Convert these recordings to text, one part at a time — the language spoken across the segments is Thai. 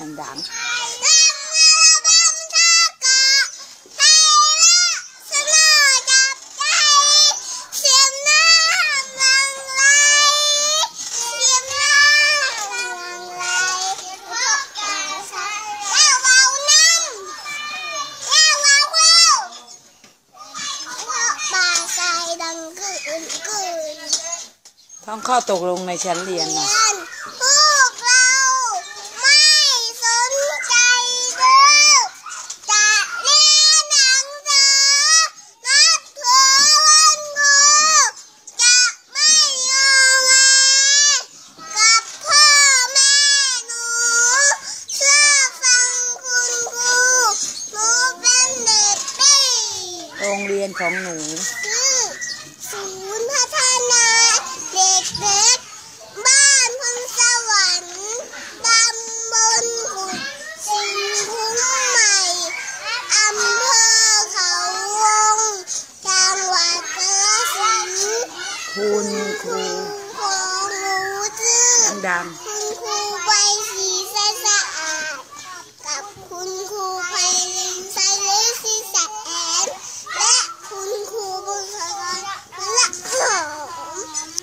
ดังๆต้องข้อตกลงในชั้นเรียนนะ พวกเราไม่สนใจดูจะเรียนหนังสือนับถือวันครูจะไม่ยอมแพ้กับพ่อแม่หนูเชื่อฟังคุณครูหนูเป็นเด็กดี โรงเรี ยนของหนู คือศูนย์พัฒนาเด็กเล็กบ้านพงสวรรค์ตำบลกุดสิงคุ้งใหม่อำเภอเขาวงจังหวัดกาฬสินธุ์คุณครูของหนูชื่อดังคุณครูใบสีสะสะอาด กับคุณครูไพลินไซเลสีแสนและคุณครูบุษกรละหอม ๆ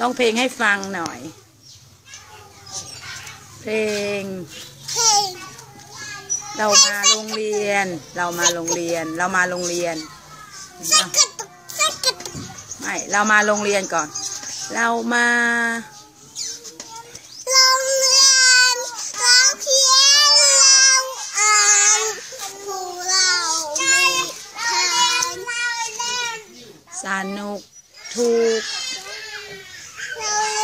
ร้องเพลงให้ฟังหน่อยเพลงเพลง เรามาโรงเรียน เรามาโรงเรียน เรามาโรงเรียนสักกระตุกสักกระตุกไม่เรามาโรงเรียนก่อน เรามาโรงเรียนเราเขียนเราอ่านผู้เราไม่ผ่านสนุกถูก No.